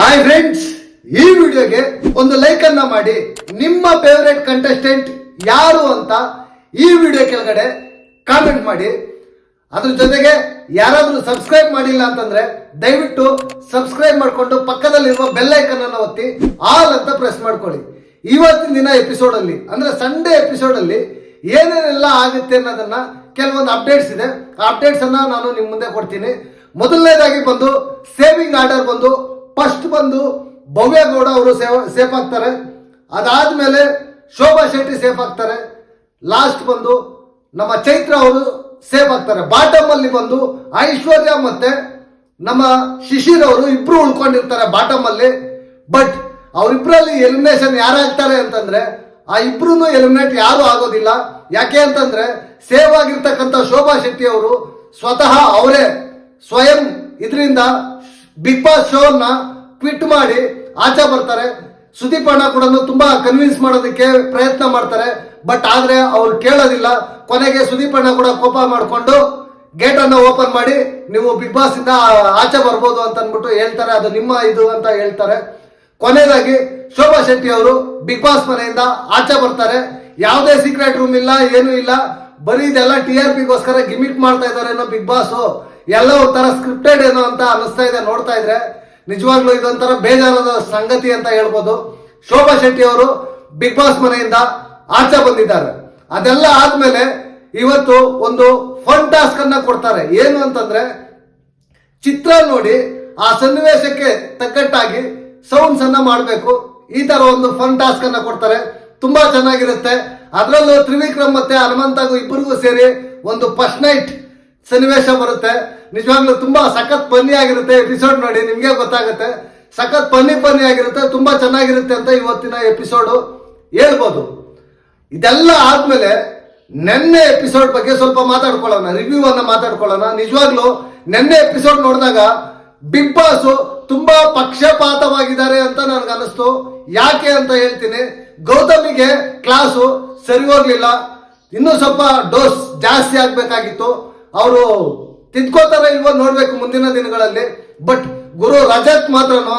Hi friends ಈ ವಿಡಿಯೋಗೆ ಒಂದು ಲೈಕ್ ಅನ್ನ ಮಾಡಿ ನಿಮ್ಮ ಫೇವರೇಟ್ ಕಂಟೆಸ್ಟೆಂಟ್ ಯಾರು ಅಂತ ಈ ವಿಡಿಯೋ ಕೆಳಗಡೆ ಕಾಮೆಂಟ್ ಮಾಡಿ. ಅದ್ರ ಜೊತೆಗೆ ಯಾರಾದರೂ ಸಬ್ಸ್ಕ್ರೈಬ್ ಮಾಡಿಲ್ಲ ಅಂತಂದ್ರೆ ದಯವಿಟ್ಟು ಸಬ್ಸ್ಕ್ರೈಬ್ ಮಾಡಿಕೊಂಡು ಪಕ್ಕದಲ್ಲಿರುವ ಬೆಲ್ ಐಕನ್ ಅನ್ನು ಒತ್ತಿ ಆಲ್ ಅಂತ ಪ್ರೆಸ್ ಮಾಡ್ಕೊಳ್ಳಿ. ಇವತ್ತಿನ ದಿನ ಎಪಿಸೋಡ್ ಅಲ್ಲಿ, ಅಂದ್ರೆ ಸಂಡೇ ಎಪಿಸೋಡ್ ಅಲ್ಲಿ ಏನೇನೆಲ್ಲ ಆಗುತ್ತೆ ಅನ್ನೋದನ್ನ ಕೆಲವೊಂದು ಅಪ್ಡೇಟ್ಸ್ ಇದೆ. ಆ ಅಪ್ಡೇಟ್ಸ್ ಅನ್ನ ನಾನು ನಿಮ್ಮ ಮುಂದೆ ಕೊಡ್ತೀನಿ. ಮೊದಲನೇದಾಗಿ ಬಂದು ಸೇವಿಂಗ್ ಆರ್ಡರ್ ಬಂದು ಫಸ್ಟ್ ಬಂದು ಭವ್ಯಗೌಡ ಅವರು ಸೇಫ್ ಆಗ್ತಾರೆ. ಅದಾದ್ಮೇಲೆ ಶೋಭಾ ಶೆಟ್ಟಿ ಸೇಫ್ ಆಗ್ತಾರೆ. ಲಾಸ್ಟ್ ಬಂದು ನಮ್ಮ ಚೈತ್ರ ಅವರು ಸೇಫ್ ಆಗ್ತಾರೆ. ಬಾಟಮ್ ಅಲ್ಲಿ ಬಂದು ಐಶ್ವರ್ಯ ಮತ್ತೆ ನಮ್ಮ ಶಿಶಿರ್ ಅವರು ಇಬ್ರು ಉಳ್ಕೊಂಡಿರ್ತಾರೆ ಬಾಟಮ್ ಅಲ್ಲಿ. ಬಟ್ ಅವರಿಬ್ಬರಲ್ಲಿ ಎಲಿಮಿನೇಷನ್ ಯಾರಾಗ್ತಾರೆ ಅಂತಂದ್ರೆ ಆ ಇಬ್ರು ಎಲಿಮಿನೇಟ್ ಯಾರು ಆಗೋದಿಲ್ಲ. ಯಾಕೆ ಅಂತಂದ್ರೆ ಸೇವ್ ಆಗಿರ್ತಕ್ಕಂಥ ಶೋಭಾ ಶೆಟ್ಟಿ ಅವರು ಸ್ವತಃ ಅವರೇ ಸ್ವಯಂ ಇದರಿಂದ ಬಿಗ್ ಬಾಸ್ ಶೋನ ಕ್ವಿಟ್ ಮಾಡಿ ಆಚೆ ಬರ್ತಾರೆ. ಸುದೀಪ್ ಅಣ್ಣ ಕೂಡ ತುಂಬಾ ಕನ್ವಿನ್ಸ್ ಮಾಡೋದಕ್ಕೆ ಪ್ರಯತ್ನ ಮಾಡ್ತಾರೆ. ಬಟ್ ಆದ್ರೆ ಅವ್ರು ಕೇಳೋದಿಲ್ಲ. ಕೊನೆಗೆ ಸುದೀಪ್ ಅಣ್ಣ ಕೂಡ ಕೋಪ ಮಾಡಿಕೊಂಡು ಗೇಟ್ ಅನ್ನ ಓಪನ್ ಮಾಡಿ, ನೀವು ಬಿಗ್ ಬಾಸ್ ಇಂದ ಆಚೆ ಬರ್ಬೋದು ಅಂತ ಅಂದ್ಬಿಟ್ಟು ಹೇಳ್ತಾರೆ. ಅದು ನಿಮ್ಮ ಇದು ಅಂತ ಹೇಳ್ತಾರೆ. ಕೊನೆಯದಾಗಿ ಶೋಭಾ ಶೆಟ್ಟಿ ಅವರು ಬಿಗ್ ಬಾಸ್ ಮನೆಯಿಂದ ಆಚೆ ಬರ್ತಾರೆ. ಯಾವುದೇ ಸೀಕ್ರೆಟ್ ರೂಮ್ ಇಲ್ಲ, ಏನೂ ಇಲ್ಲ. ಬರೀ ಇದೆಲ್ಲ ಟಿ ಆರ್ ಪಿಗೋಸ್ಕರ ಗಿಮಿಟ್ ಮಾಡ್ತಾ ಇದಾರೆ ಏನೋ ಬಿಗ್ ಬಾಸ್ ಎಲ್ಲ ಒಂಥರ ಸ್ಕ್ರಿಪ್ಟೆಡ್ ಏನೋ ಅಂತ ಅನಿಸ್ತಾ ಇದೆ ನೋಡ್ತಾ ಇದ್ರೆ. ನಿಜವಾಗ್ಲೂ ಇದೊಂಥರ ಬೇಜಾರದ ಸಂಗತಿ ಅಂತ ಹೇಳ್ಬೋದು. ಶೋಭಾ ಶೆಟ್ಟಿ ಅವರು ಬಿಗ್ ಬಾಸ್ ಮನೆಯಿಂದ ಆಚೆ ಬಂದಿದ್ದಾರೆ. ಅದೆಲ್ಲ ಆದ್ಮೇಲೆ ಇವತ್ತು ಒಂದು ಫನ್ ಟಾಸ್ಕ್ ಅನ್ನ ಕೊಡ್ತಾರೆ. ಏನು ಅಂತಂದ್ರೆ, ಚಿತ್ರ ನೋಡಿ ಆ ಸನ್ನಿವೇಶಕ್ಕೆ ತಕ್ಕಟ್ಟಾಗಿ ಸೌಂಡ್ಸ್ ಅನ್ನ ಮಾಡಬೇಕು. ಈ ತರ ಒಂದು ಫನ್ ಟಾಸ್ಕ್ ಅನ್ನ ಕೊಡ್ತಾರೆ. ತುಂಬಾ ಚೆನ್ನಾಗಿರುತ್ತೆ. ಅದರಲ್ಲೂ ತ್ರಿವಿಕ್ರಮ್ ಮತ್ತೆ ಹನುಮಂತಾಗು ಇಬ್ಬರಿಗೂ ಸೇರಿ ಒಂದು ಫಸ್ಟ್ ನೈಟ್ ಸನ್ನಿವೇಶ ಬರುತ್ತೆ. ನಿಜವಾಗ್ಲೂ ತುಂಬಾ ಸಖತ್ ಫನ್ನಿ ಆಗಿರುತ್ತೆ ಎಪಿಸೋಡ್ ನೋಡಿ, ನಿಮ್ಗೆ ಗೊತ್ತಾಗುತ್ತೆ. ಸಖತ್ ಫನ್ನಿ ಫನ್ನಿ ಆಗಿರುತ್ತೆ, ತುಂಬಾ ಚೆನ್ನಾಗಿರುತ್ತೆ ಅಂತ ಇವತ್ತಿನ ಎಪಿಸೋಡು ಹೇಳ್ಬೋದು. ಇದೆಲ್ಲ ಆದ್ಮೇಲೆ ನೆನ್ನೆ ಎಪಿಸೋಡ್ ಬಗ್ಗೆ ಸ್ವಲ್ಪ ಮಾತಾಡ್ಕೊಳ್ಳೋಣ ರಿವ್ಯೂ ಅನ್ನ ಮಾತಾಡ್ಕೊಳ್ಳೋಣ. ನಿಜವಾಗ್ಲೂ ನೆನ್ನೆ ಎಪಿಸೋಡ್ ನೋಡಿದಾಗ ಬಿಗ್ ಬಾಸ್ ತುಂಬಾ ಪಕ್ಷಪಾತವಾಗಿದ್ದಾರೆ ಅಂತ ನನ್ಗೆ ಅನಿಸ್ತು ಯಾಕೆ ಅಂತ ಹೇಳ್ತೀನಿ. ಗೌತಮಿಗೆ ಕ್ಲಾಸು ಸರಿ ಹೋಗ್ಲಿಲ್ಲ ಇನ್ನೂ ಸ್ವಲ್ಪ ಡೋಸ್ ಜಾಸ್ತಿ ಆಗಬೇಕಾಗಿತ್ತು. ಅವರು ತಿದ್ಕೋತಾರ ಇಲ್ವೋ ನೋಡ್ಬೇಕು ಮುಂದಿನ ದಿನಗಳಲ್ಲಿ. ಬಟ್ ಗುರು ರಜತ್ ಮಾತ್ರನು,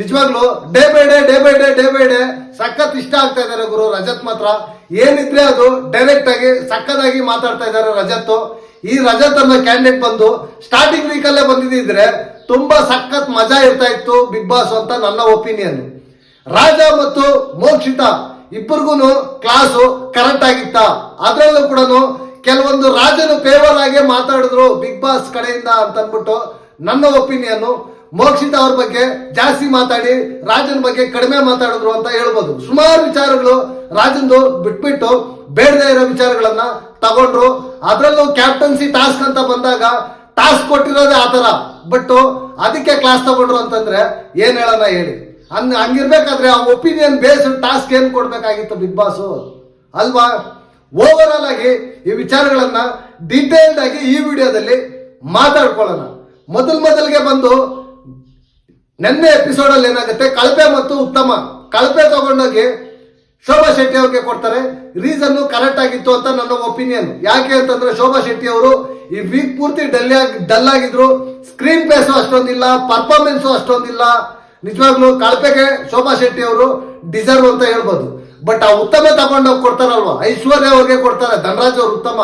ನಿಜವಾಗ್ಲು day by day day by day day by day ಸಖತ್ ಇಷ್ಟ ಆಗ್ತಾ ಇದಾರೆ ಗುರು ರಜತ್ ಮಾತ್ರ. ಏನಿದ್ರೆ ಅದು ಡೈರೆಕ್ಟ್ ಆಗಿ, ಸಖತ್ತಾಗಿ ಮಾತಾಡ್ತಾ ಇದ್ದಾರೆ ರಜತ್ ಈ ರಜತ್ ಅನ್ನೋ ಕ್ಯಾಂಡಿಡೇಟ್ ಬಂದು ಸ್ಟಾರ್ಟಿಂಗ್ ವೀಕಲ್ಲೇ ಬಂದಿದ್ರೆ ತುಂಬಾ ಸಖತ್ ಮಜಾ ಇರ್ತಾ ಇತ್ತು ಬಿಗ್ ಬಾಸ್ ಅಂತ ನನ್ನ ಒಪಿನಿಯನ್ ರಾಜ ಮತ್ತು ಮೋಕ್ಷಿತ ಇಬ್ಬರಿಗೂ ಕ್ಲಾಸು ಕರೆಕ್ಟ್ ಆಗಿತ್ತ. ಅದರಲ್ಲೂ ಕೂಡ ಕೆಲವೊಂದು ರಾಜನು ಫೇವರ್ ಆಗಿ ಮಾತಾಡಿದ್ರು ಬಿಗ್ ಬಾಸ್ ಕಡೆಯಿಂದ ಅಂತ ಅಂದ್ಬಿಟ್ಟು ನನ್ನ ಒಪಿನಿಯನ್ ಮೋಕ್ಷಿತ ಅವ್ರ ಬಗ್ಗೆ ಜಾಸ್ತಿ ಮಾತಾಡಿ, ರಾಜನ ಬಗ್ಗೆ ಕಡಿಮೆ ಮಾತಾಡಿದ್ರು ಅಂತ ಹೇಳ್ಬೋದು. ಸುಮಾರು ವಿಚಾರಗಳು ರಾಜಂದು ಬಿಟ್ಬಿಟ್ಟು ಬೇಡದೆ ಇರೋ ವಿಚಾರಗಳನ್ನ ತಗೊಂಡ್ರು. ಅದರಲ್ಲೂ ಕ್ಯಾಪ್ಟನ್ಸಿ ಟಾಸ್ಕ್ ಅಂತ ಬಂದಾಗ ಟಾಸ್ಕ್ ಕೊಟ್ಟಿರೋದೇ ಆತರ ಬಟ್ ಅದಕ್ಕೆ ಕ್ಲಾಸ್ ತಗೊಂಡ್ರು ಅಂತಂದ್ರೆ ಏನ್ ಹೇಳೋಣ ಹೇಳಿ. ಹಂಗ ಹಂಗಿರ್ಬೇಕಾದ್ರೆ ಆ ಒಪಿನಿಯನ್ ಬೇಸ್ ಟಾಸ್ಕ್ ಏನ್ ಕೊಡ್ಬೇಕಾಗಿತ್ತು ಬಿಗ್ ಬಾಸ್ ಅಲ್ವಾ? ಓವರ್ ಆಗಿ ಈ ವಿಚಾರಗಳನ್ನ ಡೀಟೇಲ್ಡ್ ಆಗಿ ಈ ವಿಡಿಯೋದಲ್ಲಿ ಮಾತಾಡ್ಕೊಳ್ಳೋಣ. ಮೊದಲ್ ಮೊದಲಿಗೆ ಬಂದು ನೆನ್ನೆ ಎಪಿಸೋಡ್ ಅಲ್ಲಿ ಏನಾಗುತ್ತೆ? ಕಳಪೆ ಮತ್ತು ಉತ್ತಮ. ಕಳಪೆ ತಗೊಂಡೋಗಿ ಶೋಭಾ ಶೆಟ್ಟಿ ಅವ್ರಿಗೆ ಕೊಡ್ತಾರೆ. ರೀಸನ್ ಕರೆಕ್ಟ್ ಆಗಿತ್ತು ಅಂತ ನನ್ನ ಒಪಿನಿಯನ್ ಯಾಕೆ ಅಂತಂದ್ರೆ ಶೋಭಾ ಶೆಟ್ಟಿ ಅವರು ಈ ವೀಕ್ ಪೂರ್ತಿ ಡಲ್ ಡಲ್ ಆಗಿದ್ರು. ಸ್ಕ್ರೀನ್ ಪ್ಲೇಸ್ ಅಷ್ಟೊಂದಿಲ್ಲ ಪರ್ಫಾರ್ಮೆನ್ಸು ಅಷ್ಟೊಂದಿಲ್ಲ. ನಿಜವಾಗ್ಲೂ ಕಳಪೆಗೆ ಶೋಭಾ ಶೆಟ್ಟಿ ಅವರು ಡಿಸರ್ವ್ ಅಂತ ಹೇಳ್ಬೋದು. ಬಟ್ ಆ ಉತ್ತಮ ತಗೊಂಡೋಗಿ ಕೊಡ್ತಾರಲ್ವಾ? ಐಶ್ವರ್ಯ ಅವ್ರಿಗೆ ಕೊಡ್ತಾರೆ, ಧನರಾಜ್ ಅವ್ರು ಉತ್ತಮ.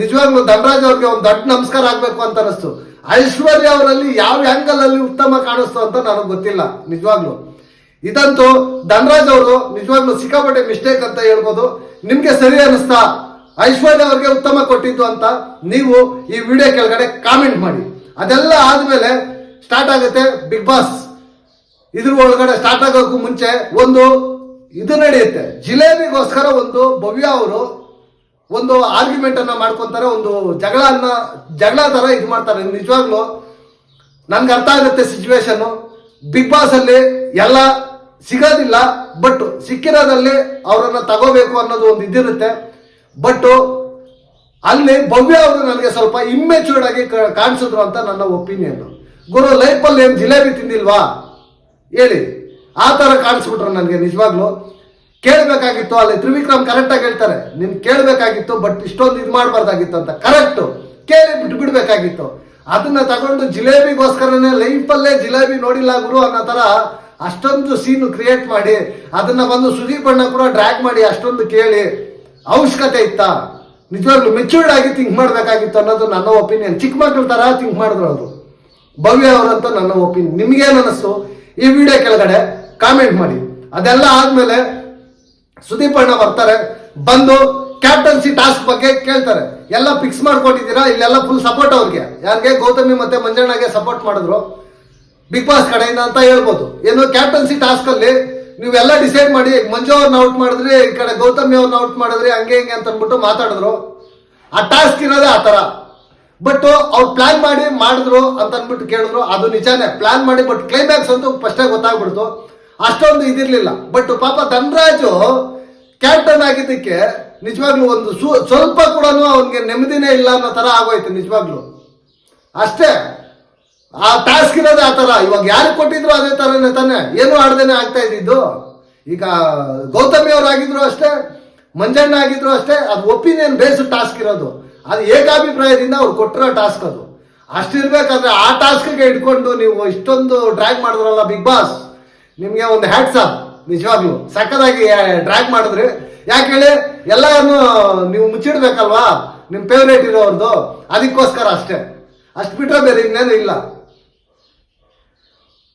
ನಿಜವಾಗ್ಲೂ ಧನರಾಜ್ ಅವ್ರಿಗೆ ಒಂದು ದೊಡ್ಡ ನಮಸ್ಕಾರ ಆಗ್ಬೇಕು ಅಂತ ಅನಿಸ್ತು. ಐಶ್ವರ್ಯ ಅವರಲ್ಲಿ ಯಾವ ಆಂಗಲ್ ಅಲ್ಲಿ ಉತ್ತಮ ಕಾಣಿಸ್ತು ಅಂತ ನನಗೆ ಗೊತ್ತಿಲ್ಲ, ನಿಜವಾಗ್ಲೂ. ಇದಂತೂ ಧನರಾಜ್ ಅವರು ನಿಜವಾಗ್ಲೂ ಸಿಕ್ಕಾಪಟ್ಟೆ ಮಿಸ್ಟೇಕ್ ಅಂತ ಹೇಳ್ಬೋದು. ನಿಮ್ಗೆ ಸರಿ ಅನಿಸ್ತಾ? ಐಶ್ವರ್ಯ ಅವ್ರಿಗೆ ಉತ್ತಮ ಕೊಟ್ಟಿದ್ದು ಅಂತ ನೀವು ಈ ವಿಡಿಯೋ ಕೆಳಗಡೆ ಕಾಮೆಂಟ್ ಮಾಡಿ. ಅದೆಲ್ಲ ಆದ್ಮೇಲೆ ಸ್ಟಾರ್ಟ್ ಆಗುತ್ತೆ ಬಿಗ್ ಬಾಸ್ ಇದ್ರ ಒಳಗಡೆ ಸ್ಟಾರ್ಟ್ ಆಗೋಕ್ಕೂ ಮುಂಚೆ ಒಂದು ಇದು ನಡೆಯುತ್ತೆ. ಜಿಲೇಬಿಗೋಸ್ಕರ ಒಂದು ಭವ್ಯ ಅವರು ಒಂದು ಆರ್ಗ್ಯುಮೆಂಟ್ ಅನ್ನ ಮಾಡ್ಕೊಂತಾರೆ, ಒಂದು ಜಗಳನ್ನ ಜಗಳ ತರ ಇದು ಮಾಡ್ತಾರೆ. ನಿಜವಾಗ್ಲು ನನ್ಗೆ ಅರ್ಥ ಆಗುತ್ತೆ ಸಿಚುವೇಶನ್ ಬಿಗ್ ಬಾಸ್ ಅಲ್ಲಿ ಎಲ್ಲ ಸಿಗೋದಿಲ್ಲ ಬಟ್ ಸಿಕ್ಕಿರೋದಲ್ಲಿ ಅವರನ್ನ ತಗೋಬೇಕು ಅನ್ನೋದು ಒಂದು ಇದಿರುತ್ತೆ. ಬಟ್ ಅಲ್ಲಿ ಭವ್ಯ ಅವರು ನನಗೆ ಸ್ವಲ್ಪ ಇಮ್ಮೆಚೂರ್ಡ್ ಆಗಿ ಕಾಣಿಸಿದ್ರು ಅಂತ ನನ್ನ ಒಪಿನಿಯನ್ ಗುರು ಲೈಫಲ್ಲಿ ಏನು ಜಿಲೇಬಿ ತಿಂದಿಲ್ವಾ? ಹೇಳಿ. ಆ ಥರ ಕಾಣಿಸ್ಬಿಟ್ರು ನನಗೆ, ನಿಜವಾಗ್ಲು. ಕೇಳಬೇಕಾಗಿತ್ತು, ಅಲ್ಲಿ ತ್ರಿವಿಕ್ರಮ್ ಕರೆಕ್ಟಾಗಿ ಹೇಳ್ತಾರೆ. ನಿನ್ ಕೇಳಬೇಕಾಗಿತ್ತು ಬಟ್ ಇಷ್ಟೊಂದು ಇದು ಮಾಡಬಾರ್ದಾಗಿತ್ತು ಅಂತ. ಕರೆಕ್ಟ್ ಕೇಳಿ ಬಿಟ್ಟು ಬಿಡಬೇಕಾಗಿತ್ತು. ಅದನ್ನ ತಗೊಂಡು ಜಿಲೇಬಿಗೋಸ್ಕರನೇ ಲೈಫಲ್ಲೇ ಜಿಲೇಬಿ ನೋಡಿಲ್ಲ ಗುರು ಅನ್ನೋ ಥರ ಅಷ್ಟೊಂದು ಸೀನು ಕ್ರಿಯೇಟ್ ಮಾಡಿ, ಅದನ್ನ ಬಂದು ಸುದೀಪ್ ಅಣ್ಣ ಕೂಡ ಡ್ರ್ಯಾಗ್ ಮಾಡಿ ಅಷ್ಟೊಂದು ಕೇಳಿ, ಅವಶ್ಯಕತೆ ಇತ್ತಾ? ನಿಜವಾಗ್ಲೂ ಮೆಚೂರ್ಡ್ ಆಗಿ ಥಿಂಕ್ ಮಾಡಬೇಕಾಗಿತ್ತು ಅನ್ನೋದು ನನ್ನ ಒಪಿನಿಯನ್ ಚಿಕ್ಕ ಮಕ್ಕಳು ಥರ ಥಿಂಕ್ ಮಾಡಿದ್ರು ಅವರು ಭವ್ಯ ಅವರಂತ ನನ್ನ ಒಪಿನಿಯನ್ ನಿಮ್ಗೇನು ಅನಿಸ್ತು ಈ ವಿಡಿಯೋ ಕೆಳಗಡೆ. ಕಾಮೆಂಟ್ ಮಾಡಿ. ಅದೆಲ್ಲ ಆದ್ಮೇಲೆ ಸುದೀಪ್ ಅಣ್ಣ ಬರ್ತಾರೆ, ಬಂದು ಕ್ಯಾಪ್ಟನ್ಸಿ ಟಾಸ್ಕ್ ಬಗ್ಗೆ ಕೇಳ್ತಾರೆ. ಎಲ್ಲ ಫಿಕ್ಸ್ ಮಾಡ್ಕೊಂಡಿದ್ದೀರಾ ಇಲ್ಲೆಲ್ಲ ಫುಲ್ ಸಪೋರ್ಟ್ ಅವ್ರಿಗೆ. ಯಾರಿಗೆ? ಗೌತಮಿ ಮತ್ತೆ ಮಂಜಣ್ಣಗೆ ಸಪೋರ್ಟ್ ಮಾಡಿದ್ರು. ಬಿಗ್ ಬಾಸ್ ಕಡೆಯಿಂದ ಅಂತ ಹೇಳ್ಬೋದು. ಏನು ಕ್ಯಾಪ್ಟನ್ಸಿ ಟಾಸ್ಕ್ ಅಲ್ಲಿ ನೀವೆಲ್ಲ ಡಿಸೈಡ್ ಮಾಡಿ, ಮಂಜು ಅವ್ರನ್ನ ಔಟ್ ಮಾಡಿದ್ರಿ, ಈ ಕಡೆ ಗೌತಮಿ ಅವ್ರನ್ನ ಔಟ್ ಮಾಡಿದ್ರಿ, ಹಂಗೆ ಹಿಂಗೆ ಅಂತ ಅಂದ್ಬಿಟ್ಟು ಮಾತಾಡಿದ್ರು. ಆ ಟಾಸ್ಕ್ ಇರೋದೇ ಆ ಥರ. ಬಟ್ ಅವ್ರು ಪ್ಲಾನ್ ಮಾಡಿ ಮಾಡಿದ್ರು ಅಂತ ಅಂದ್ಬಿಟ್ಟು ಕೇಳಿದ್ರು. ಅದು ನಿಜಾನೇ. ಪ್ಲಾನ್ ಮಾಡಿ ಬಟ್ ಕ್ಲೈಮ್ಯಾಕ್ಸ್ ಅಂತೂ ಫಸ್ಟೇ ಗೊತ್ತಾಗ್ಬಿಡ್ತು. ಅಷ್ಟೊಂದು ಇದಿರಲಿಲ್ಲ. ಬಟ್ ಪಾಪ ಧನರಾಜು ಕ್ಯಾಪ್ಟನ್ ಆಗಿದ್ದಕ್ಕೆ ನಿಜವಾಗ್ಲೂ ಒಂದು ಸ್ವಲ್ಪ ಕೂಡ ಅವನಿಗೆ ನೆಮ್ಮದಿನೇ ಇಲ್ಲ ಅನ್ನೋ ಥರ ಆಗೋಯ್ತು ನಿಜವಾಗ್ಲೂ. ಅಷ್ಟೇ, ಆ ಟಾಸ್ಕ್ ಇರೋದೇ ಆ ಥರ. ಇವಾಗ ಯಾರು ಕೊಟ್ಟಿದ್ರು ಅದೇ ತರನೇ ತಾನೆ. ಏನು ಆಡ್ದೇನೆ ಆಗ್ತಾ ಇದ್ದಿದ್ದು. ಈಗ ಗೌತಮಿ ಅವ್ರು ಆಗಿದ್ರು ಅಷ್ಟೇ, ಮಂಜಣ್ಣ ಆಗಿದ್ರು ಅಷ್ಟೇ, ಅದು ಒಪಿನಿಯನ್ ಬೇಸ್ಡ್ ಟಾಸ್ಕ್ ಇರೋದು. ಅದು ಏಕಾಭಿಪ್ರಾಯದಿಂದ ಅವ್ರು ಕೊಟ್ಟಿರೋ ಟಾಸ್ಕ್ ಅದು. ಅಷ್ಟಿರ್ಬೇಕಾದ್ರೆ ಆ ಟಾಸ್ಕ್ಗೆ ಇಟ್ಕೊಂಡು ನೀವು ಇಷ್ಟೊಂದು ಡ್ರ್ಯಾಗ್ ಮಾಡಿದ್ರಲ್ಲ ಬಿಗ್ ಬಾಸ್. ನಿಮಗೆ ಒಂದು ಹ್ಯಾಟ್ಸ್ ಅಪ್ ನಿಜವಾಗ್ಲು. ಸಕ್ಕದಾಗಿ ಡ್ರ್ಯಾಗ್ ಮಾಡಿದ್ರಿ. ಯಾಕೆ ಹೇಳಿ? ಎಲ್ಲವನ್ನು ನೀವು ಮುಚ್ಚಿಡ್ಬೇಕಲ್ವಾ? ನಿಮ್ಮ ಫೇವ್ರೇಟ್ ಇರೋರ್ದು. ಅದಕ್ಕೋಸ್ಕರ ಅಷ್ಟೇ. ಅಷ್ಟು ಬಿಟ್ರೆ ಬೇರೆ ಇನ್ನೇನು ಇಲ್ಲ.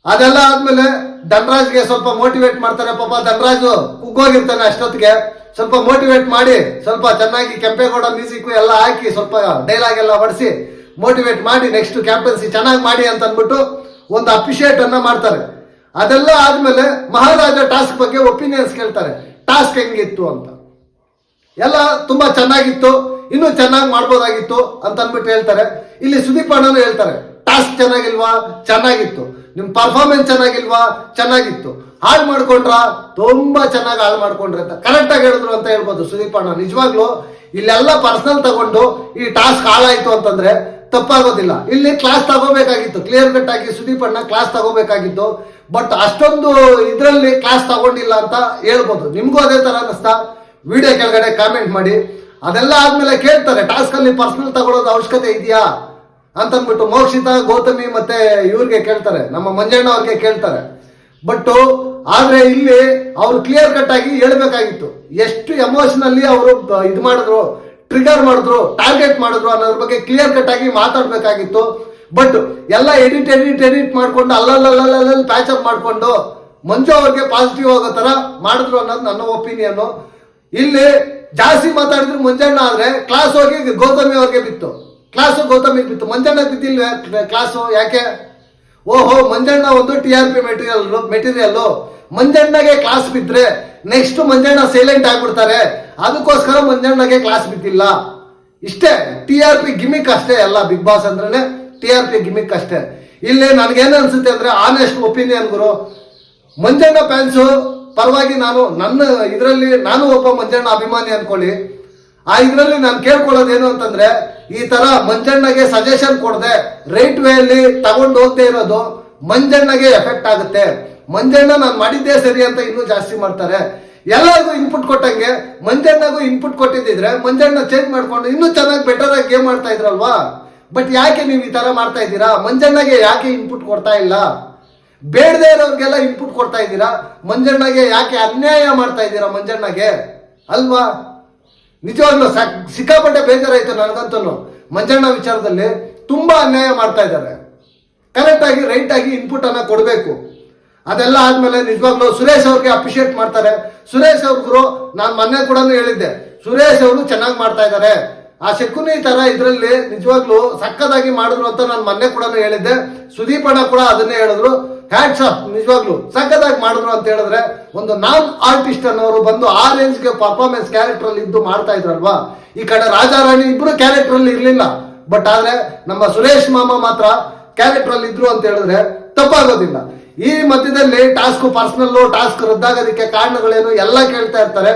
ಅದೆಲ್ಲ ಆದ್ಮೇಲೆ ಧನರಾಜ್ಗೆ ಸ್ವಲ್ಪ ಮೋಟಿವೇಟ್ ಮಾಡ್ತಾರೆ. ಪಾಪ ಧನರಾಜು ಕುಗ್ಗೋಗಿರ್ತಾನೆ ಅಷ್ಟೊತ್ತಿಗೆ. ಸ್ವಲ್ಪ ಮೋಟಿವೇಟ್ ಮಾಡಿ, ಸ್ವಲ್ಪ ಚೆನ್ನಾಗಿ ಕೆಂಪೇಗೌಡ ಮ್ಯೂಸಿಕ್ ಎಲ್ಲ ಹಾಕಿ, ಸ್ವಲ್ಪ ಡೈಲಾಗ್ ಎಲ್ಲ ಹೊಡಿಸಿ ಮೋಟಿವೇಟ್ ಮಾಡಿ ನೆಕ್ಸ್ಟ್ ಕ್ಯಾಪ್ಟನ್ಸಿ ಚೆನ್ನಾಗಿ ಮಾಡಿ ಅಂತ ಅಂದ್ಬಿಟ್ಟು ಒಂದು ಅಪ್ರಿಷಿಯೇಟ್ ಅನ್ನ ಮಾಡ್ತಾರೆ. ಅದೆಲ್ಲ ಆದ್ಮೇಲೆ ಮಹಾರಾಜ ಟಾಸ್ಕ್ ಬಗ್ಗೆ ಒಪಿನಿಯನ್ಸ್ ಕೇಳ್ತಾರೆ. ಟಾಸ್ಕ್ ಹೆಂಗಿತ್ತು ಅಂತ. ಎಲ್ಲ ತುಂಬಾ ಚೆನ್ನಾಗಿತ್ತು, ಇನ್ನೂ ಚೆನ್ನಾಗಿ ಮಾಡ್ಬೋದಾಗಿತ್ತು ಅಂತ ಅಂದ್ಬಿಟ್ಟು ಹೇಳ್ತಾರೆ. ಇಲ್ಲಿ ಸುದೀಪ್ ಅಣ್ಣನು ಹೇಳ್ತಾರೆ, ಟಾಸ್ಕ್ ಚೆನ್ನಾಗಿಲ್ವಾ? ಚೆನ್ನಾಗಿತ್ತು. ನಿಮ್ ಪರ್ಫಾರ್ಮೆನ್ಸ್ ಚೆನ್ನಾಗಿಲ್ವಾ? ಚೆನ್ನಾಗಿತ್ತು. ಹಾಳು ಮಾಡ್ಕೊಂಡ್ರ? ತುಂಬಾ ಚೆನ್ನಾಗಿ ಹಾಳು ಮಾಡ್ಕೊಂಡ್ರೆ ಅಂತ. ಕರೆಕ್ಟ್ ಆಗಿ ಹೇಳಿದ್ರು ಅಂತ ಹೇಳ್ಬೋದು ಸುದೀಪ್ ಅಣ್ಣ. ನಿಜವಾಗ್ಲು, ಇಲ್ಲೆಲ್ಲ ಪರ್ಸನಲ್ ತಗೊಂಡು ಈ ಟಾಸ್ಕ್ ಹಾಳಾಯ್ತು ಅಂತಂದ್ರೆ ತಪ್ಪಾಗೋದಿಲ್ಲ. ಇಲ್ಲಿ ಕ್ಲಾಸ್ ತಗೋಬೇಕಾಗಿತ್ತು. ಕ್ಲಿಯರ್ ಕಟ್ ಆಗಿ ಸುದೀಪ್ ಅಣ್ಣ ಕ್ಲಾಸ್ ತಗೋಬೇಕಾಗಿತ್ತು. ಬಟ್ ಅಷ್ಟೊಂದು ಇದರಲ್ಲಿ ಕ್ಲಾಸ್ ತಗೊಂಡಿಲ್ಲ ಅಂತ ಹೇಳ್ಬೋದು. ನಿಮಗೂ ಅದೇ ಥರ ಅನ್ನಿಸ್ತಾ? ವಿಡಿಯೋ ಕೆಳಗಡೆ ಕಾಮೆಂಟ್ ಮಾಡಿ. ಅದೆಲ್ಲ ಆದ್ಮೇಲೆ ಕೇಳ್ತಾರೆ ಟಾಸ್ಕ್ ಅಲ್ಲಿ ಪರ್ಸನಲ್ ತಗೊಳ್ಳೋದು ಅವಶ್ಯಕತೆ ಇದೆಯಾ? ಅಂತಂದ್ಬಿಟ್ಟು ಮೋಕ್ಷಿತ, ಗೌತಮಿ ಮತ್ತೆ ಇವ್ರಿಗೆ ಕೇಳ್ತಾರೆ. ನಮ್ಮ ಮಂಜಣ್ಣ ಅವ್ರಿಗೆ ಕೇಳ್ತಾರೆ. ಬಟ್ಟು ಆದರೆ ಇಲ್ಲಿ ಅವರು ಕ್ಲಿಯರ್ ಕಟ್ ಆಗಿ ಹೇಳ್ಬೇಕಾಗಿತ್ತು. ಎಷ್ಟು ಎಮೋಷನಲ್ಲಿ ಅವರು ಇದು ಮಾಡಿದ್ರು? ಟ್ರಿಗರ್ ಮಾಡಿದ್ರು ಟಾರ್ಗೆಟ್ ಮಾಡಿದ್ರು ಅನ್ನೋದ್ರ ಬಗ್ಗೆ ಕ್ಲಿಯರ್ ಕಟ್ ಆಗಿ ಮಾತಾಡ್ಬೇಕಾಗಿತ್ತು. ಬಟ್ ಎಲ್ಲ ಎಡಿಟ್ ಎಡಿಟ್ ಎಡಿಟ್ ಮಾಡ್ಕೊಂಡು ಅಲ್ಲಲ್ಲಲ್ಲಿ ಪ್ಯಾಚ್ ಅಪ್ ಮಾಡ್ಕೊಂಡು ಮಂಜು ಅವ್ರಿಗೆ ಪಾಸಿಟಿವ್ ಆಗೋ ತರ ಮಾಡಿದ್ರು ಅನ್ನೋದು ನನ್ನ ಒಪಿನಿಯನ್ ಇಲ್ಲಿ ಜಾಸ್ತಿ ಮಾತಾಡಿದ್ರು ಮಂಜಣ್ಣ ಆದ್ರೆ ಕ್ಲಾಸ್ ಹೋಗಿ ಗೌತಮಿ ಅವ್ರಿಗೆ ಬಿತ್ತು. ಕ್ಲಾಸು ಗೌತಮಿ ಬಿತ್ತು. ಮಂಜಣ್ಣ ಬಿದ್ದಿಲ್ಲ ಕ್ಲಾಸು ಯಾಕೆ? ಓಹೋ, ಮಂಜಣ್ಣ ಒಂದು T R P material material ಮಂಜಣ್ಣಗೆ class ಬಿದ್ರೆ ನೆಕ್ಸ್ಟ್ ಮಂಜಣ್ಣ ಸೈಲೆಂಟ್ ಆಗ್ಬಿಡ್ತಾರೆ. ಅದಕ್ಕೋಸ್ಕರ ಮಂಜಣ್ಣಗೆ ಕ್ಲಾಸ್ ಬಿದ್ದಿಲ್ಲ ಇಷ್ಟೇ ಟಿ ಆರ್ ಪಿ ಗಿಮಿಕ್ ಅಷ್ಟೇ ಎಲ್ಲ ಬಿಗ್ ಬಾಸ್ ಅಂದ್ರೆ ಟಿ ಆರ್ ಪಿ ಗಿಮಿಕ್ ಅಷ್ಟೇ. ಇಲ್ಲಿ ನನಗೇನು ಅನ್ಸುತ್ತೆ ಅಂದ್ರೆ ಆನೆಸ್ಟ್ ಒಪಿನಿಯನ್ ಗುರು ಮಂಜಣ್ಣ ಫ್ಯಾನ್ಸು ಪರವಾಗಿ ನಾನು ನನ್ನ ಇದರಲ್ಲಿ ನಾನು ಒಬ್ಬ ಮಂಜಣ್ಣ ಅಭಿಮಾನಿ ಅನ್ಕೊಳ್ಳಿ. ಆ ಇದರಲ್ಲಿ ನಾನು ಕೇಳ್ಕೊಳ್ಳೋದೇನು ಅಂತಂದ್ರೆ, ಈ ತರ ಮಂಜಣ್ಣಗೆ ಸಜೆಷನ್ ಕೊಡದೆ ರೈಟ್ ವೇ ಅಲ್ಲಿ ತಗೊಂಡು ಹೋಗ್ತಾ ಇರೋದು ಮಂಜಣ್ಣಗೆ ಎಫೆಕ್ಟ್ ಆಗುತ್ತೆ. ಮಂಜಣ್ಣ ನಾನು ಮಾಡಿದ್ದೇ ಸರಿ ಅಂತ ಇನ್ನೂ ಜಾಸ್ತಿ ಮಾಡ್ತಾರೆ. ಎಲ್ಲರಿಗೂ ಇನ್ಪುಟ್ ಕೊಟ್ಟಂಗೆ, ಮಂಜಣ್ಣಗೂ ಇನ್ಪುಟ್ ಕೊಟ್ಟಿದ್ದಿದ್ರೆ ಮಂಜಣ್ಣ ಚೇಂಜ್ ಮಾಡ್ಕೊಂಡು ಇನ್ನೂ ಚೆನ್ನಾಗಿ ಬೆಟರ್ ಆಗಿ ಗೇಮ್ ಮಾಡ್ತಾ ಇದ್ರಲ್ವಾ? ಬಟ್ ಯಾಕೆ ನೀವು ಈ ತರ ಮಾಡ್ತಾ ಇದ್ದೀರಾ? ಮಂಜಣ್ಣಗೆ ಯಾಕೆ ಇನ್ಪುಟ್ ಕೊಡ್ತಾ ಇಲ್ಲ? ಬೇಡದೇ ಇರೋರಿಗೆಲ್ಲ ಇನ್ಪುಟ್ ಕೊಡ್ತಾ ಇದ್ದೀರಾ? ಮಂಜಣ್ಣಗೆ ಯಾಕೆ ಅನ್ಯಾಯ ಮಾಡ್ತಾ ಇದ್ದೀರಾ ಮಂಜಣ್ಣಗೆ? ಅಲ್ವಾ? ನಿಜವಾಗ್ಲೂ ಸಕ್- ಸಿಕ್ಕಾಪಟ್ಟೆ ಬೇಜಾರಾಯ್ತು ನನಗಂತೂ ಮಂಜಣ್ಣ ವಿಚಾರದಲ್ಲಿ ತುಂಬಾ ಅನ್ಯಾಯ ಮಾಡ್ತಾ ಇದ್ದಾರೆ. ಕರೆಕ್ಟ್ ಆಗಿ ರೈಟ್ ಆಗಿ ಇನ್ಪುಟ್ ಅನ್ನ ಕೊಡಬೇಕು. ಅದೆಲ್ಲ ಆದ್ಮೇಲೆ ನಿಜವಾಗ್ಲೂ ಸುರೇಶ್ ಅವ್ರಿಗೆ ಅಪ್ರಿಶಿಯೇಟ್ ಮಾಡ್ತಾರೆ. ಸುರೇಶ್ ಅವ್ರಿಗೂ ನಾನು ಮೊನ್ನೆ ಕೂಡ ಹೇಳಿದ್ದೆ. ಸುರೇಶ್ ಅವರು ಚೆನ್ನಾಗಿ ಮಾಡ್ತಾ ಇದ್ದಾರೆ ಆ ಶಕುನಿ ತರ ಇದರಲ್ಲಿ ನಿಜವಾಗ್ಲೂ ಸಕ್ಕದಾಗಿ ಮಾಡಿದ್ರು ಅಂತ ನಾನು ಮೊನ್ನೆ ಕೂಡ ಹೇಳಿದ್ದೆ. ಸುದೀಪ್ ಕೂಡ ಅದನ್ನೇ ಹೇಳಿದ್ರು. ಹ್ಯಾಟ್ಸ್ ಆಫ್ ನಿಜವಾಗ್ಲೂ ಸಕ್ಕದಾಗಿ ಮಾಡಿದ್ರು ಅಂತ ಹೇಳಿದ್ರೆ ಒಂದು ನಾನ್ ಆರ್ಟಿಸ್ಟ್ ಅನ್ನೋರು ಬಂದು ಆ ರೇಂಜ್ಗೆ ಪರ್ಫಾರ್ಮೆನ್ಸ್ ಕ್ಯಾರೆಕ್ಟರ್ ಅಲ್ಲಿ ಇದ್ದು ಮಾಡ್ತಾ ಇದ್ರಲ್ವಾ? ಈ ಕಡೆ ರಾಜಾರಾಣಿ ಇಬ್ರು ಕ್ಯಾರೆಕ್ಟರ್ ಅಲ್ಲಿ ಇರ್ಲಿಲ್ಲ. ಬಟ್ ಆದ್ರೆ ನಮ್ಮ ಸುರೇಶ್ ಮಾಮ ಮಾತ್ರ ಕ್ಯಾರೆಕ್ಟರ್ ಅಲ್ಲಿ ಇದ್ರು ಅಂತ ಹೇಳಿದ್ರೆ ತಪ್ಪಾಗೋದಿಲ್ಲ. ಈ ಮಧ್ಯದಲ್ಲಿ ಟಾಸ್ಕ್ ಪರ್ಸನಲ್ ಟಾಸ್ಕ್ ರದ್ದಾಗೋದಕ್ಕೆ ಕಾರಣಗಳೇನು ಎಲ್ಲ ಕೇಳ್ತಾ ಇರ್ತಾರೆ.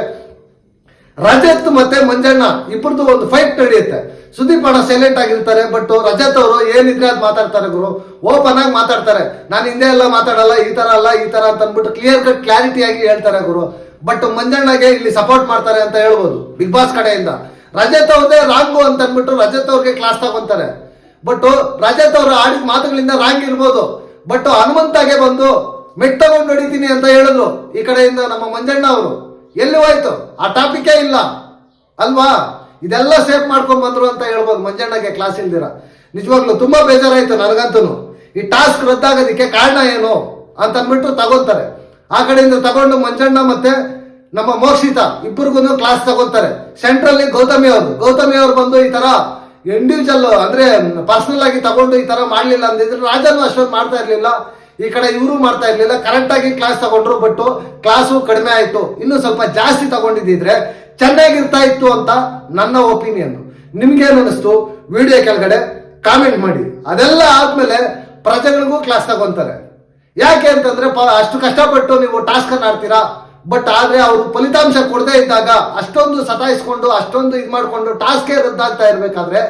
ರಜತ್ ಮತ್ತೆ ಮಂಜಣ್ಣ ಇಬ್ಬರದು ಒಂದು ಫೈಟ್ ನಡೆಯುತ್ತೆ. ಸುದೀಪ್ ಅಣ್ಣ ಸೈಲೆಂಟ್ ಆಗಿರ್ತಾರೆ ಬಟ್ ರಜತ್ ಅವರು ಏನಿದ್ರೆ ಅದು ಮಾತಾಡ್ತಾರೆ ಗುರು. ಓಪನ್ ಆಗಿ ಮಾತಾಡ್ತಾರೆ. ನಾನು ಹಿಂದೆ ಎಲ್ಲ ಮಾತಾಡಲ್ಲ, ಈ ತರ ಅಲ್ಲ, ಈ ತರ ಅಂತ ಅಂದ್ಬಿಟ್ಟು ಕ್ಲಿಯರ್ ಕಟ್ ಕ್ಲಾರಿಟಿ ಆಗಿ ಹೇಳ್ತಾರೆ ಗುರು. ಬಟ್ ಮಂಜಣ್ಣಗೆ ಇಲ್ಲಿ ಸಪೋರ್ಟ್ ಮಾಡ್ತಾರೆ ಅಂತ ಹೇಳ್ಬೋದು ಬಿಗ್ ಬಾಸ್ ಕಡೆಯಿಂದ. ರಜತ್ ಅವ್ರದೇ ರಾಂಗು ಅಂತ ಅಂದ್ಬಿಟ್ಟು ರಜತ್ ಅವ್ರಿಗೆ ಕ್ಲಾಸ್ ತಗೊಂತಾರೆ. ಬಟ್ ರಜತ್ ಅವರು ಆಡಿದ ಮಾತುಗಳಿಂದ ರಾಂಗ್ ಇರ್ಬೋದು. ಬಟ್ ಹನುಮಂತಾಗೆ ಬಂದು, ಮೆಟ್ ತಗೊಂಡು ಹೊಡಿತೀನಿ ಅಂತ ಹೇಳಿದ್ರು ಈ ಕಡೆಯಿಂದ ನಮ್ಮ ಮಂಜಣ್ಣ ಅವರು. ಎಲ್ಲಿ ಹೋಯ್ತು? ಆ ಟಾಪಿಕೇ ಇಲ್ಲ. ಅಲ್ವಾ? ಇದೆಲ್ಲ ಸೇಫ್ ಮಾಡ್ಕೊಂಡ್ ಬಂದ್ರು ಅಂತ ಹೇಳ್ಬೋದು ಮಂಜಣ್ಣಗೆ ಕ್ಲಾಸ್ ಇಲ್ದಿರ. ನಿಜವಾಗ್ಲೂ ತುಂಬಾ ಬೇಜಾರಾಯ್ತು ನನಗಂತೂ ಈ ಟಾಸ್ಕ್ ರದ್ದಾಗೋದಕ್ಕೆ ಕಾರಣ ಏನು ಅಂತ ಅಂದ್ಬಿಟ್ಟು ತಗೊಂತಾರೆ ಆ ಕಡೆಯಿಂದ ತಗೊಂಡು ಮಂಜಣ್ಣ ಮತ್ತೆ ನಮ್ಮ ಮೋಕ್ಷಿತ ಇಬ್ಬರಿಗೂ ಕ್ಲಾಸ್ ತಗೊಂತಾರೆ ಸೆಂಟ್ರಲ್ಲಿ ಗೌತಮಿ ಅವರು. ಗೌತಮಿ ಅವರು ಬಂದು ಈ ತರ ಇಂಡಿವಿಜುವಲ್ ಅಂದ್ರೆ ಪರ್ಸನಲ್ ಆಗಿ ತಗೊಂಡು ಈ ತರ ಮಾಡ್ಲಿಲ್ಲ ಅಂದಿದ್ರೆ ರಾಜನು ಅಷ್ಟೊಂದು ಮಾಡ್ತಾ ಇರ್ಲಿಲ್ಲ. ಈ ಕಡೆ ಇವರು ಮಾಡ್ತಾ ಇರ್ಲಿಲ್ಲ. ಕರೆಕ್ಟ್ ಆಗಿ ಕ್ಲಾಸ್ ತಗೊಂಡ್ರು ಬಟ್ ಕ್ಲಾಸು ಕಡಿಮೆ ಆಯ್ತು. ಇನ್ನೂ ಸ್ವಲ್ಪ ಜಾಸ್ತಿ ತಗೊಂಡಿದ್ದಿದ್ರೆ ಚೆನ್ನಾಗಿರ್ತಾ ಇತ್ತು ಅಂತ ನನ್ನ ಒಪಿನಿಯನ್ ನಿಮ್ಗೇನು ಅನಿಸ್ತು? ವಿಡಿಯೋ ಕೆಳಗಡೆ ಕಾಮೆಂಟ್ ಮಾಡಿ. ಅದೆಲ್ಲ ಆದ್ಮೇಲೆ ಪ್ರಜೆಗಳಿಗೂ ಕ್ಲಾಸ್ ತಗೊಂತಾರೆ. ಯಾಕೆ ಅಂತಂದ್ರೆ ಅಷ್ಟು ಕಷ್ಟಪಟ್ಟು ನೀವು ಟಾಸ್ಕ್ ಅನ್ನ ಆಡ್ತೀರಾ? ಬಟ್ ಆದರೆ ಅವರು ಫಲಿತಾಂಶ ಕೊಡದೇ ಇದ್ದಾಗ ಅಷ್ಟೊಂದು ಸತಾಯಿಸ್ಕೊಂಡು, ಅಷ್ಟೊಂದು ಇದು ಮಾಡ್ಕೊಂಡು ಟಾಸ್ಕೇ ರದ್ದಾಗ್ತಾ ಇರಬೇಕಾದ್ರೆ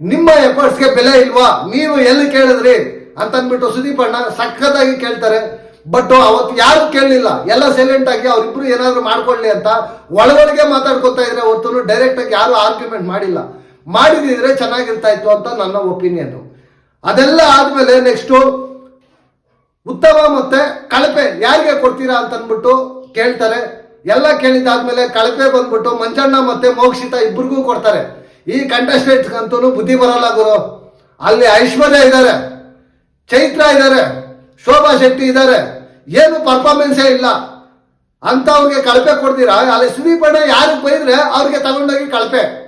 ನಿಮ್ಮ ಎಫರ್ಟ್ಸ್ಗೆ ಬೆಲೆ ಇಲ್ವಾ? ನೀವು ಎಲ್ಲಿ ಕೇಳಿದ್ರಿ? ಅಂತ ಅಂದ್ಬಿಟ್ಟು ಸುದೀಪ್ ಅಣ್ಣ ಸಖತ್ತಾಗಿ ಕೇಳ್ತಾರೆ. ಬಟ್ ಅವತ್ತು ಯಾರು ಕೇಳಲಿಲ್ಲ? ಎಲ್ಲ ಸೈಲೆಂಟ್ ಆಗಿ ಅವ್ರಿಬ್ರು ಏನಾದ್ರು ಮಾಡ್ಕೊಳ್ಳಿ ಅಂತ ಒಳಗೊಳಗೆ ಮಾತಾಡ್ಕೊತಾ ಇದ್ರೆ ಹೊತ್ತು ಡೈರೆಕ್ಟ್ ಆಗಿ ಯಾರು ಆರ್ಗ್ಯುಮೆಂಟ್ ಮಾಡಿಲ್ಲ. ಮಾಡಿದಿದ್ರೆ ಚೆನ್ನಾಗಿರ್ತಾ ಇತ್ತು ಅಂತ ನನ್ನ ಒಪಿನಿಯನ್ ಅದೆಲ್ಲ ಆದ್ಮೇಲೆ ನೆಕ್ಸ್ಟು ಉತ್ತಮ ಮತ್ತೆ ಕಳಪೆ ಯಾರಿಗೆ ಕೊಡ್ತೀರಾ ಅಂತ ಅಂದ್ಬಿಟ್ಟು ಕೇಳ್ತಾರೆ. ಎಲ್ಲ ಕೇಳಿದ್ದಾದ್ಮೇಲೆ ಕಳಪೆ ಬಂದ್ಬಿಟ್ಟು ಮಂಜಣ್ಣ ಮತ್ತೆ ಮೋಕ್ಷಿತ ಇಬ್ಬರಿಗೂ ಕೊಡ್ತಾರೆ. ಈ ಕಂಟೆಸ್ಟೆಂಟ್ ಅಂತೂ ಬುದ್ಧಿ ಬರಲ್ಲ ಗುರು. ಅಲ್ಲಿ ಐಶ್ವರ್ಯ ಇದ್ದಾರೆ ಚೈತ್ರ ಇದ್ದಾರೆ ಶೋಭಾ ಶೆಟ್ಟಿ ಇದ್ದಾರೆ ಏನು ಪರ್ಫಾರ್ಮೆನ್ಸೇ ಇಲ್ಲ. ಅಂತ ಅವ್ರಿಗೆ ಕಳಪೆ ಕೊಡ್ತೀರಾ? ಅಲ್ಲಿ ಸುದೀಪ್ ಅಣ್ಣ ಯಾರಿಗೆ ಬೈದ್ರೆ ಅವ್ರಿಗೆ ತಗೊಂಡೋಗಿ ಕಳಪೆ.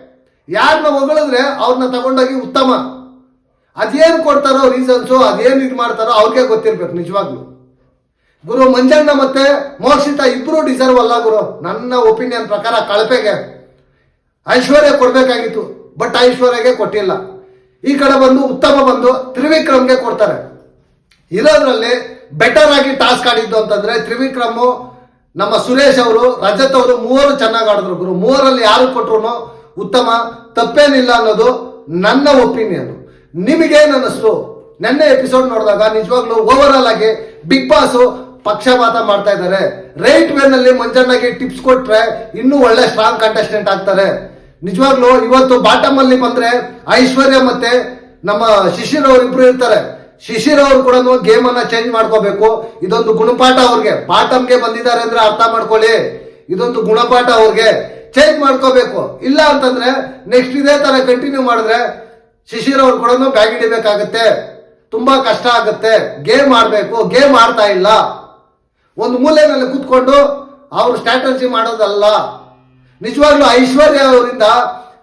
ಯಾರನ್ನ ಹೊಗಳಿದ್ರೆ ಅವ್ರನ್ನ ತಗೊಂಡೋಗಿ ಉತ್ತಮ. ಅದೇನು ಕೊಡ್ತಾರೋ ರೀಸನ್ಸು ಅದೇನು ಇದು ಮಾಡ್ತಾರೋ ಅವ್ರಿಗೆ ಗೊತ್ತಿರ್ಬೇಕು ನಿಜವಾಗ್ಲು. ಗುರು ಮಂಜಣ್ಣ ಮತ್ತೆ ಮೋಕ್ಷಿತ ಇಬ್ರು ಡಿಸರ್ವ್ ಅಲ್ಲ ಗುರು. ನನ್ನ ಒಪಿನಿಯನ್ ಪ್ರಕಾರ ಕಳಪೆಗೆ ಐಶ್ವರ್ಯ ಕೊಡಬೇಕಾಗಿತ್ತು ಬಟ್ ಐಶ್ವರ್ಯಗೆ ಕೊಟ್ಟಿಲ್ಲ. ಈ ಕಡೆ ಬಂದು, ಉತ್ತಮ ಬಂದು ತ್ರಿವಿಕ್ರಮ್ಗೆ ಕೊಡ್ತಾರೆ. ಇರೋದ್ರಲ್ಲಿ ಬೆಟರ್ ಆಗಿ ಟಾಸ್ಕ್ ಆಡಿದ್ದು ಅಂತಂದ್ರೆ ತ್ರಿವಿಕ್ರಮ್ ನಮ್ಮ ಸುರೇಶ್ ಅವರು, ರಜತ್ ಅವರು ಮೂವರು ಚೆನ್ನಾಗಿ ಆಡಿದ್ರು ಗುರು. ಮೂವರಲ್ಲಿ ಯಾರು ಕೊಟ್ರು ಉತ್ತಮ, ತಪ್ಪೇನಿಲ್ಲ ಅನ್ನೋದು ನನ್ನ ಒಪಿನಿಯನ್ ನಿಮಗೇನು ಅನ್ನಿಸ್ತು? ನೆನ್ನೆ ಎಪಿಸೋಡ್ ನೋಡಿದಾಗ ನಿಜವಾಗ್ಲೂ ಓವರ್ ಆಲ್ ಆಗಿ ಬಿಗ್ ಬಾಸ್ ಪಕ್ಷಪಾತ ಮಾಡ್ತಾ ಇದ್ದಾರೆ. ರೈಟ್ ವೇನಲ್ಲಿ ಮಂಜಣ್ಣಗೆ ಟಿಪ್ಸ್ ಕೊಟ್ರೆ ಇನ್ನೂ ಒಳ್ಳೆ ಸ್ಟ್ರಾಂಗ್ ಕಂಟೆಸ್ಟೆಂಟ್ ಆಗ್ತಾರೆ. ನಿಜವಾಗ್ಲೂ ಇವತ್ತು ಬಾಟಮ್ ಅಲ್ಲಿ ಬಂದ್ರೆ ಐಶ್ವರ್ಯ ಮತ್ತೆ ನಮ್ಮ ಶಿಶಿರ್ ಅವರಿಬ್ರು ಇರ್ತಾರೆ. ಶಿಶಿರ್ ಅವರು ಕೂಡ ಗೇಮ್ ಅನ್ನ ಚೇಂಜ್ ಮಾಡ್ಕೋಬೇಕು. ಇದೊಂದು ಗುಣಪಾಠ ಅವ್ರಿಗೆ. ಬಾಟಮ್ಗೆ ಬಂದಿದ್ದಾರೆ ಅಂದ್ರೆ ಅರ್ಥ ಮಾಡ್ಕೊಳ್ಳಿ. ಇದೊಂದು ಗುಣಪಾಠ ಅವ್ರಿಗೆ. ಚೇಂಜ್ ಮಾಡ್ಕೋಬೇಕು. ಇಲ್ಲ ಅಂತಂದ್ರೆ ನೆಕ್ಸ್ಟ್ ಇದೇ ತರ ಕಂಟಿನ್ಯೂ ಮಾಡಿದ್ರೆ ಶಿಶಿರ್ ಅವ್ರು ಕೂಡ ಬ್ಯಾಗ್ ಹಿಡಿಬೇಕಾಗತ್ತೆ. ತುಂಬಾ ಕಷ್ಟ ಆಗುತ್ತೆ. ಗೇಮ್ ಆಡ್ಬೇಕು. ಗೇಮ್ ಆಡ್ತಾ ಇಲ್ಲ. ಒಂದು ಮೂಲೆಯಲ್ಲಿ ಕೂತ್ಕೊಂಡು ಅವರು ಸ್ಟ್ರಾಟಜಿ ಮಾಡೋದಲ್ಲ. ನಿಜವಾಗ್ಲೂ ಐಶ್ವರ್ಯ ಅವರಿಂದ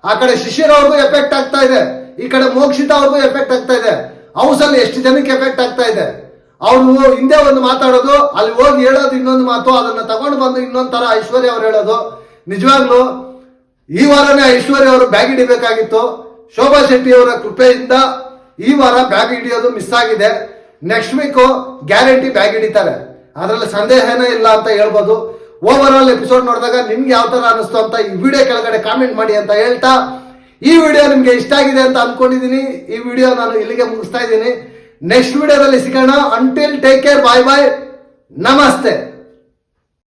ಆ ಕಡೆ ಶಿಶಿರ್ ಎಫೆಕ್ಟ್ ಆಗ್ತಾ ಇದೆ. ಈ ಕಡೆ ಮೋಕ್ಷಿತ ಅವ್ರಿಗೂ ಎಫೆಕ್ಟ್ ಆಗ್ತಾ ಇದೆ. ಹೌಸ್ ಅಲ್ಲಿ ಎಷ್ಟು ಜನಕ್ಕೆ ಎಫೆಕ್ಟ್ ಆಗ್ತಾ ಇದೆ? ಅವ್ರು ಹಿಂದೆ ಒಂದು ಮಾತಾಡೋದು, ಅಲ್ಲಿ ಹೋಗಿ ಹೇಳೋದು ಇನ್ನೊಂದು ಮಾತು, ಅದನ್ನ ತಗೊಂಡು ಬಂದು ಇನ್ನೊಂದು ತರ ಐಶ್ವರ್ಯ ಅವ್ರು ಹೇಳೋದು. ನಿಜವಾಗ್ಲೂ ಈ ವಾರನೇ ಐಶ್ವರ್ಯ ಅವರು ಬ್ಯಾಗ್ ಹಿಡಿಬೇಕಾಗಿತ್ತು. ಶೋಭಾ ಶೆಟ್ಟಿ ಅವರ ಕೃಪೆಯಿಂದ ಈ ವಾರ ಬ್ಯಾಗ್ ಹಿಡಿಯೋದು ಮಿಸ್ ಆಗಿದೆ. ನೆಕ್ಸ್ಟ್ ವೀಕ್ ಗ್ಯಾರಂಟಿ ಬ್ಯಾಗ್ ಹಿಡಿತಾರೆ. ಅದರಲ್ಲಿ ಸಂದೇಹನೇ ಇಲ್ಲ ಅಂತ ಹೇಳ್ಬೋದು. ಓವರ್ ಆಲ್ ಎಪಿಸೋಡ್ ನೋಡಿದಾಗ ನಿಮ್ಗೆ ಯಾವ ತರ ಅನಿಸ್ತು ಅಂತ ಈ ವಿಡಿಯೋ ಕೆಳಗಡೆ ಕಾಮೆಂಟ್ ಮಾಡಿ ಅಂತ ಹೇಳ್ತಾ, ಈ ವಿಡಿಯೋ ನಿಮಗೆ ಇಷ್ಟ ಆಗಿದೆ ಅಂತ ಅಂದ್ಕೊಂಡಿದ್ದೀನಿ ಈ ವಿಡಿಯೋ ನಾನು ಇಲ್ಲಿಗೆ ಮುಗಿಸ್ತಾ ಇದ್ದೀನಿ. ನೆಕ್ಸ್ಟ್ ವಿಡಿಯೋದಲ್ಲಿ ಸಿಗೋಣ. Until take care bye bye ನಮಸ್ತೆ.